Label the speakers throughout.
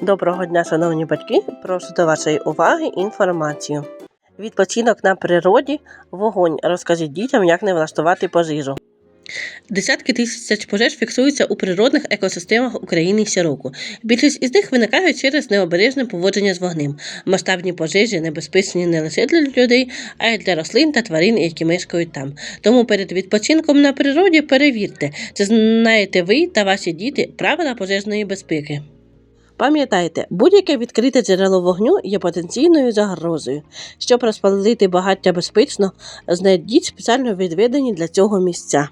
Speaker 1: Доброго дня, шановні батьки! Прошу до вашої уваги інформацію. Відпочинок на природі, вогонь. Розкажіть дітям, як не влаштувати пожежу. Десятки тисяч пожеж фіксуються у природних екосистемах України щороку. Більшість із них виникають через необережне поводження з вогнем. Масштабні пожежі небезпечні не лише для людей, а й для рослин та тварин, які мешкають там. Тому перед відпочинком на природі перевірте, чи знаєте ви та ваші діти правила пожежної безпеки. Пам'ятайте, будь-яке відкрите джерело вогню є потенційною загрозою. Щоб розпалити багаття безпечно, знайдіть спеціально відведені для цього місця.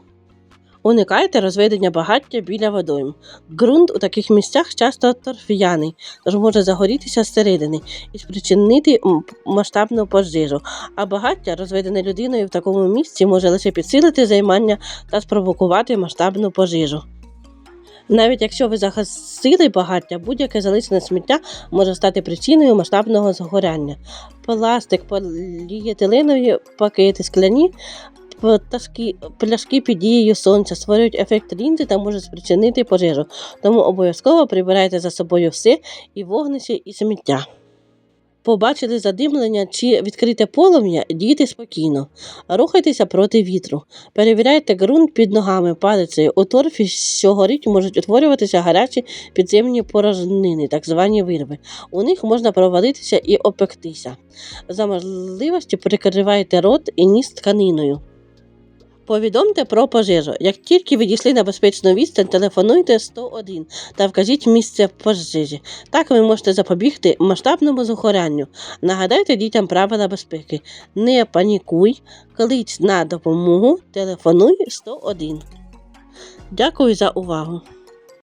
Speaker 1: Уникайте розведення багаття біля водойм. Ґрунт у таких місцях часто торф'яний, тож може загорітися зсередини і спричинити масштабну пожежу. А багаття, розведене людиною в такому місці, може лише підсилити займання та спровокувати масштабну пожежу. Навіть якщо ви загасили багаття, будь-яке залишене сміття може стати причиною масштабного згоряння. Пластик, поліетиленові пакети, скляні пташки, пляшки під дією сонця створюють ефект лінзи та можуть спричинити пожежу. Тому обов'язково прибирайте за собою все і вогнище, і сміття. Побачили задимлення чи відкрите полум'я, дійте спокійно. Рухайтеся проти вітру. Перевіряйте ґрунт під ногами палицею. У торфі, сьогоріч можуть утворюватися гарячі підземні порожнини, так звані вирви. У них можна провалитися і опектися. За можливості прикривайте рот і ніс тканиною. Повідомте про пожежу. Як тільки відійшли на безпечну відстань, телефонуйте 101 та вкажіть місце пожежі. Так ви можете запобігти масштабному згорянню. Нагадайте дітям правила безпеки. Не панікуй, клич на допомогу, телефонуй 101. Дякую за увагу.